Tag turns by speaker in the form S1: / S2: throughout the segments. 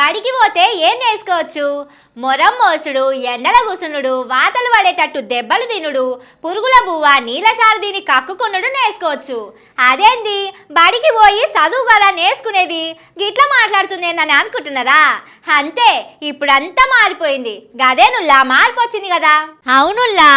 S1: బడికి పోతే ఏం నేర్చుకోవచ్చు? మొరం మోసుడు ఎండల కూసునుడు వాతలు పడేటట్టు దెబ్బలు తినుడు పురుగుల బువ్వ నీళ్ళసారు దీని కక్కుకునుడు నేర్చుకోవచ్చు. అదేంది? బడికి పోయి చదువు కదా నేర్చుకునేది? గిట్ల మాట్లాడుతుందేందని అనుకుంటున్నారా? అంతే ఇప్పుడంతా మారిపోయింది. గదేనుల్లా మార్పు వచ్చింది కదా అవునుల్లా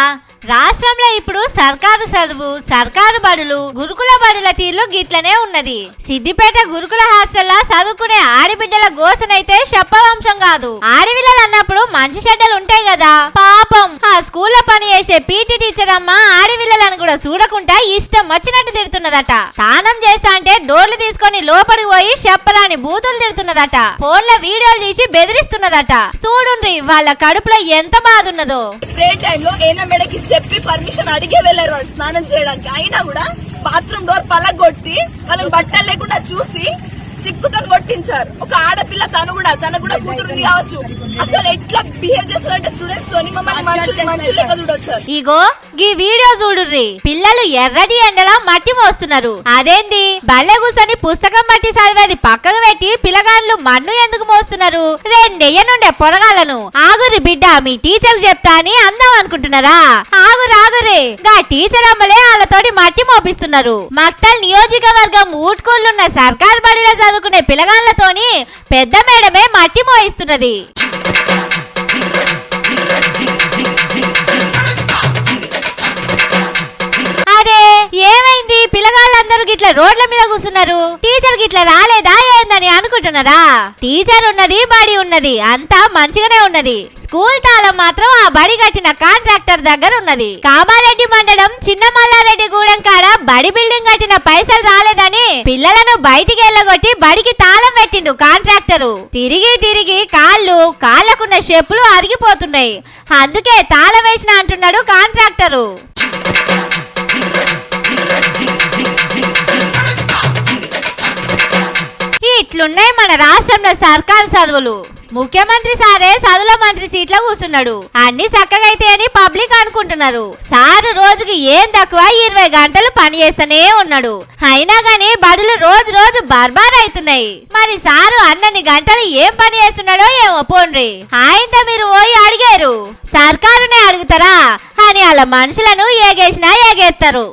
S1: రాష్ట్రంలో ఇప్పుడు సర్కారు చదువు సర్కారు బడులు గురుకుల బడుల తీర్లు గిట్లనే ఉన్నది. సిద్దిపేట గురుకుల హాస్టల్లో చదువుకునే ఆడబిడ్డల గోసనైతే చెప్పవంశం కాదు. ఆడవిల్లలు అన్నప్పుడు మంచి చెడ్డలు ఉంటాయి కదా. పాపం. ఆ స్కూల్లో పని చేసే పీటీ టీచర్ అమ్మ ఆడవిల్లలను కూడా చూడకుండా ఇష్టం వచ్చినట్టు తిడుతున్నదట. స్నానం చేస్తా అంటే డోర్లు తీసుకొని లోపలికి పోయి చెప్పరాని బూతులు తిడుతున్నదట. ఫోన్ల వీడియోలు తీసి బెదిరిస్తున్నదట. చూడుండ్రి వాళ్ళ కడుపులో ఎంత బాధ ఉన్నదో
S2: టైంలో ఏనా చెప్పి పర్మిషన్ అడిగే వెళ్ళారు వాళ్ళు స్నానం చేయడానికి. అయినా కూడా బాత్రూమ్ డోర్ పలగొట్టి వాళ్ళని బట్టలు లేకుండా చూసి సిక్కుతో కొట్టించారు ఒక ఆడపిల్ల తను కూడా తను కూడా కూతురుంది కావచ్చు. అసలు ఎట్లా బిహేవ్ చేస్తారంటే స్టూడెంట్స్ తోని మమ్మల్ని
S1: ఇగో గీ వీడియో చూడుర్రి. పిల్లలు ఎర్రటి ఎండలా మట్టి మోస్తున్నారు. అదేంది? బల్లె కూసని పుస్తకం బట్టి చదివేది పక్కకు పెట్టి పిల్లగాళ్ళు మన్ను ఎందుకు మోస్తున్నారు? రెండెయ్య నుండే పొరగాలను ఆగురి బిడ్డ మీ టీచర్ చెప్తా అని అందాం అనుకుంటున్నారా? ఆగురు ఆగురి గా టీచర్ అమ్మలే వాళ్ళతోటి మట్టి మోపిస్తున్నారు. మక్తల్ నియోజకవర్గం ఊట్కూళ్ళున్న సర్కార్ బడిలో చదువుకునే పిల్లగాళ్ళతోని పెద్ద మేడమే మట్టి మోయిస్తున్నది. అరే ఏమైంది? పిల్లగాళ్ళందరూ గిట్ల రోడ్ల మీద కూర్చున్నారు. టీచర్ గిట్ల రాలేదా ఏందని అనుకుంటున్నారా? టీచర్ ఉన్నది బడి ఉన్నది అంతా మంచిగానే ఉన్నది. స్కూల్ తాళం మాత్రం ఆ బడి కట్టిన కాంట్రాక్టర్ దగ్గర ఉన్నది. కామారెడ్డి మండలం చిన్న మల్లారెడ్డి గూడెం కాడ బడి బిల్డింగ్ కట్టిన పైసలు రాలేదని పిల్లలను బయటికి వెళ్ళగొట్టి బడికి తా పెట్టిండు కాంట్రాక్టరు. తిరిగి తిరిగి కాళ్ళు కాళ్ళకున్న షెప్పులు అరిగిపోతున్నాయి. అందుకే తాళం వేసిన అంటున్నాడు కాంట్రాక్టరు. రాష్ట్రంలో సర్కారు చదువులు. ముఖ్యమంత్రి సారే చదువుల మంత్రి సీట్లో కూర్చున్నాడు. అన్ని చక్కగైతే అని పబ్లిక్ అనుకుంటున్నారు. సారు రోజుకి ఏం తక్కువ ఇరవై గంటలు పని చేస్తూనే ఉన్నాడు. అయినా గానీ బడులు రోజు రోజు బర్బార్ అవుతున్నాయి మరి సారు అన్నన్ని గంటలు ఏం పని చేస్తున్నాడో ఏమో పోండ్రి ఆయనతో మీరు పోయి అడిగారు. సర్కారునే అడుగుతారా? అని అలా మనుషులను ఏగేసినా ఏగేస్తారు